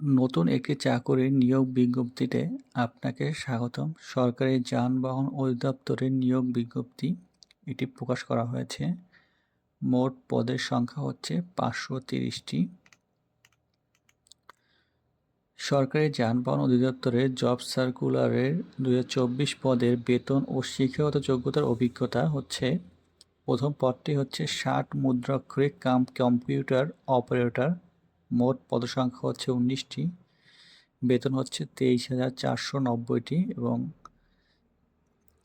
নতুন একটি চাকরির নিয়োগ বিজ্ঞপ্তিতে আপনাকে স্বাগতম। সরকারি যানবাহন অধিদপ্তরের নিয়োগ বিজ্ঞপ্তি এটি প্রকাশ করা হয়েছে। মোট পদের সংখ্যা হচ্ছে পাঁচশো তিরিশটি। সরকারি যানবাহন অধিদপ্তরের জব সার্কুলারের দু হাজার চব্বিশ পদের বেতন ও শিক্ষাগত যোগ্যতার অভিজ্ঞতা হচ্ছে, প্রথম পদটি হচ্ছে ষাট মুদ্রাক্ষরিক কাম, কম্পিউটার অপারেটর। মোট পদসংখ্যা হচ্ছে উনিশটি, বেতন হচ্ছে তেইশ হাজার চারশো নব্বইটি এবং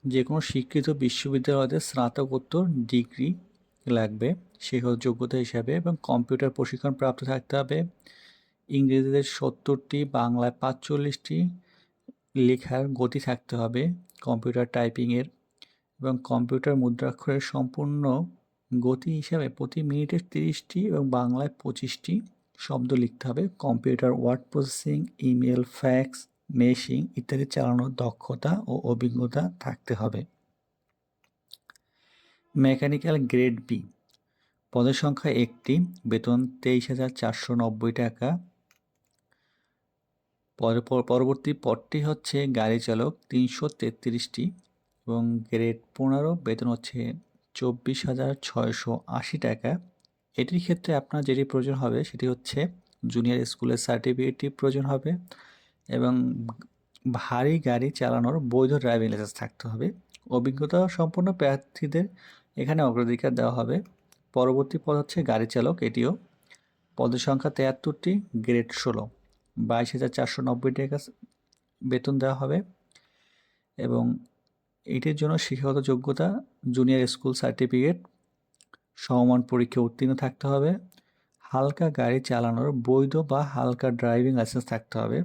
যে কোনো স্বীকৃত বিশ্ববিদ্যালয়তে স্নাতকোত্তর ডিগ্রি লাগবে। শিক্ষক যোগ্যতা হিসাবে এবং কম্পিউটার প্রশিক্ষণ প্রাপ্ত থাকতে হবে। ইংরেজিতে সত্তরটি, বাংলায় পাঁচচল্লিশটি লেখার গতি থাকতে হবে কম্পিউটার টাইপিংয়ের এবং কম্পিউটার মুদ্রাক্ষরের সম্পূর্ণ গতি হিসাবে প্রতি মিনিটে তিরিশটি এবং বাংলায় পঁচিশটি। শব্দ লিখতে হবে, computer word processing, email, fax machine ইত্যাদি চালানোর দক্ষতা ও অভিজ্ঞতা থাকতে হবে। মেকানিক্যাল গ্রেড বি, পদের সংখ্যা একটি, বেতন তেইশ হাজার চারশো নব্বই টাকা। পরবর্তী পদটি হচ্ছে গাড়ি চালক তিনশো তেত্রিশটি এবং গ্রেড পনেরো, বেতন হচ্ছে চব্বিশ হাজার ছয়শো আশি টাকা। এটির ক্ষেত্রে আপনার যেটি প্রয়োজন হবে সেটি হচ্ছে জুনিয়র স্কুলের সার্টিফিকেটটি প্রয়োজন হবে এবং ভারী গাড়ি চালানোর বৈধ ড্রাইভিং লাইসেন্স থাকতে হবে। অভিজ্ঞতা সম্পন্ন প্রার্থীদের এখানে অগ্রাধিকার দেওয়া হবে। পরবর্তী পদ হচ্ছে গাড়ি চালক, এটিও পদের সংখ্যা তেয়াত্তরটি গ্রেড ষোলো। বাইশ হাজার চারশো নব্বই টাকা বেতন দেওয়া হবে এবং এটির জন্য শিক্ষাগত যোগ্যতা জুনিয়র স্কুল সার্টিফিকেট সমমান পরীক্ষা উত্তীর্ণ থাকতে হবে। হালকা গাড়ি চালানোর বৈধ বা হালকা ড্রাইভিং লাইসেন্স থাকতে হবে।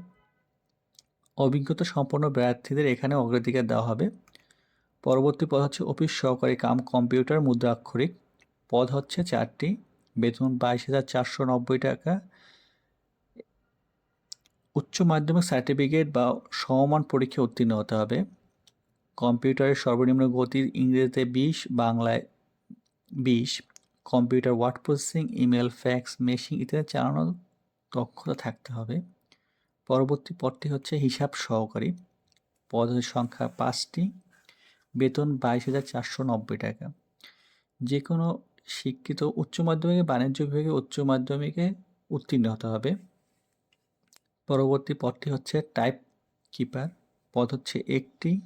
অভিজ্ঞতা সম্পন্ন প্রার্থীদের এখানে অগ্রাধিকার দেওয়া হবে। পরবর্তী পদ হচ্ছে অফিস সহকারী কাম কম্পিউটার মুদ্রাক্ষরিক। পদ হচ্ছে চারটি। বেতন বাইশ হাজার চারশো নব্বই টাকা। উচ্চ মাধ্যমিক সার্টিফিকেট বা সমমান পরীক্ষা উত্তীর্ণ হতে হবে। কম্পিউটারের সর্বনিম্ন গতির ইংরেজিতে বিশ, বাংলায় বিশ। Computer word processing, email, fax, machine ইত্যাদি চালানোর দক্ষতা থাকতে হবে। পরবর্তী পদটি হচ্ছে হিসাব সহকারী। পদের সংখ্যা পাঁচটি। বেতন বাইশ হাজার চারশো নব্বই টাকা। যে কোনো শিক্ষিত উচ্চ মাধ্যমিকে, বাণিজ্য বিভাগে উচ্চ মাধ্যমিকে উত্তীর্ণ হতে হবে। পরবর্তী পদটি হচ্ছে টাইপ কিপার পদ হচ্ছে একটি।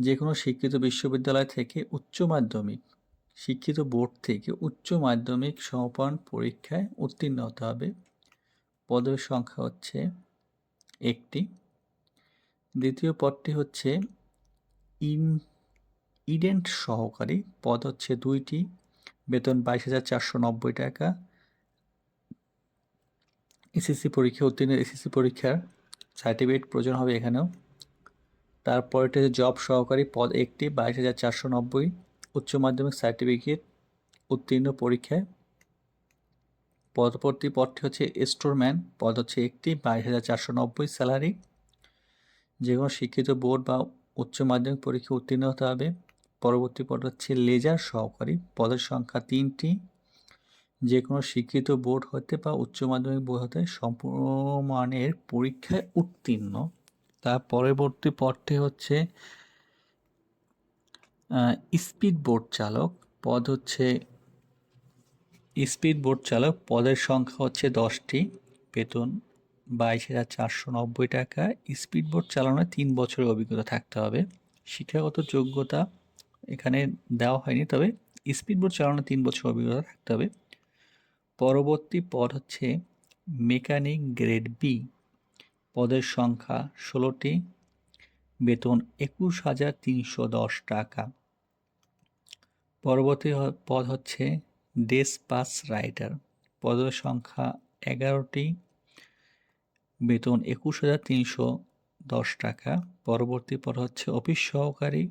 যে কোনো শিক্ষিত বিশ্ববিদ্যালয় থেকে উচ্চ মাধ্যমিক। শিক্ষিত বোর্ড থেকে উচ্চ মাধ্যমিক সমাপন পরীক্ষায় উত্তীর্ণ হতে হবে। পদের সংখ্যা হচ্ছে একটি। দ্বিতীয় পদটি হচ্ছে ইন ইডেন্ট সহকারী। পদ হচ্ছে দুইটি। বেতন বাইশ হাজার চারশো নব্বই টাকা। এসএসসি পরীক্ষা, উত্তীর্ণ এসএসসি পরীক্ষার সার্টিফিকেট প্রয়োজন হবে এখানেও। তারপরটি জব সহকারী। পদ একটি, বাইশ হাজার চারশো নব্বই। উচ্চ মাধ্যমিক সার্টিফিকেট উত্তীর্ণ পরীক্ষায়। পরবর্তী পদটি হচ্ছে স্টোরম্যান পদ হচ্ছে একটি, বাইশ হাজার চারশো নব্বই স্যালারি যে কোনো শিক্ষিত বোর্ড বা উচ্চ মাধ্যমিক পরীক্ষা উত্তীর্ণ হতে হবে। পরবর্তী পদ হচ্ছে লেজার সহকারী, পদের সংখ্যা তিনটি। যে কোনো শিক্ষিত বোর্ড হতে বা উচ্চ মাধ্যমিক বোর্ড হতে সম্পূর্ণ মানের পরীক্ষায় উত্তীর্ণ। তার পরবর্তী পদটি হচ্ছে স্পিড বোট চালক পদ হচ্ছে স্পিড বোট চালক পদের সংখ্যা হচ্ছে দশটি। বেতন বাইশ হাজার চারশো নব্বই টাকা। স্পিড বোট চালানোর তিন বছরের অভিজ্ঞতা থাকতে হবে। শিক্ষাগত যোগ্যতা এখানে দেওয়া হয়নি, তবে স্পিড বোট চালানোর তিন বছর অভিজ্ঞতা থাকতে হবে। পরবর্তী পদ হচ্ছে মেকানিক গ্রেড বি পদের সংখ্যা ষোলোটি। বেতন একুশ হাজার তিনশো দশ টাকা। পরবর্তী পদ হচ্ছে ডেসপাস রাইটার। পদের সংখ্যা এগারোটি। বেতন একুশ হাজার তিনশো দশ টাকা। পরবর্তী পদ হচ্ছে অফিস সহকারী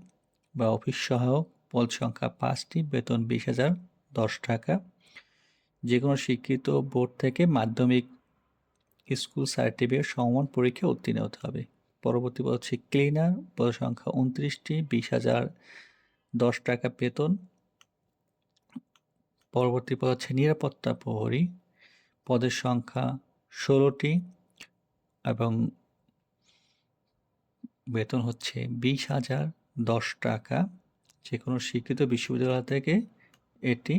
বা অফিস সহায়ক। পদ সংখ্যা পাঁচটি। বেতন বিশ হাজার দশ টাকা। যে কোনো শিক্ষিত বোর্ড থেকে মাধ্যমিক স্কুল সার্টিফিকেট সমমান পরীক্ষা উত্তীর্ণ হতে হবে। পরবর্তী পদ হচ্ছে ক্লিনার পদ সংখ্যা উনত্রিশটি বিশ হাজার দশ টাকা বেতন। পরবর্তী পদ হচ্ছে নিরাপত্তা প্রহরী, পদের সংখ্যা ষোলোটি এবং বেতন হচ্ছে বিশ হাজার দশ টাকা। যে কোনো স্বীকৃত বিশ্ববিদ্যালয় থেকে এটি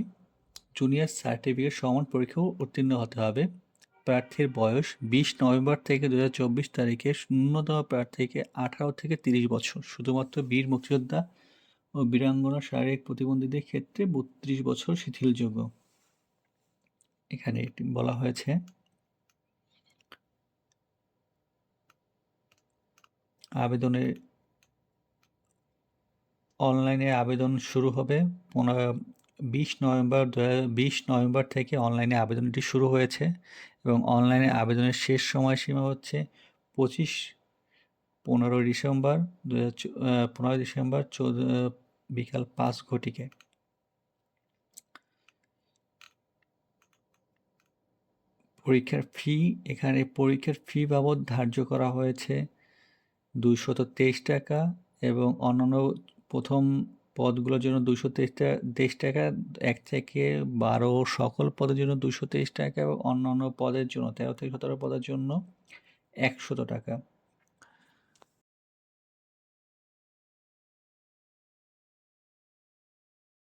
জুনিয়র সার্টিফিকেট সমান পরীক্ষাও উত্তীর্ণ হতে হবে। প্রার্থীর বয়স বিশ নভেম্বর থেকে দু হাজার চব্বিশ তারিখে ন্যূনতম প্রার্থীকে আঠারো থেকে তিরিশ বছর। শুধুমাত্র বীর মুক্তিযোদ্ধা ও বীরাঙ্গনা শারীরিক প্রতিবন্ধীদের ক্ষেত্রে বত্রিশ বছর শিথিলযোগ্য। এখানে এটি বলা হয়েছে, আবেদনের, অনলাইনে আবেদন শুরু হবে পনেরো বিশ নভেম্বর বিশ নভেম্বর থেকে অনলাইনে আবেদনটি শুরু হয়েছে এবং অনলাইনে আবেদনের শেষ সময়সীমা হচ্ছে পঁচিশ, পনেরো ডিসেম্বর দু পনেরোই ডিসেম্বর চৌদ্দ বিকাল পাঁচ ঘটিকে। পরীক্ষার ফি এখানে পরীক্ষার ফি বাবদ ধার্য করা হয়েছে দুইশত তেইশ টাকা এবং অন্যান্য প্রথম পদগুলোর জন্য দুশো তেইশ টাকা তেইশ টাকা, এক থেকে বারো সকল পদের জন্য দুশো তেইশ টাকা এবং অন্যান্য পদের জন্য, তেরো থেকে সতেরো পদের জন্য একশত টাকা।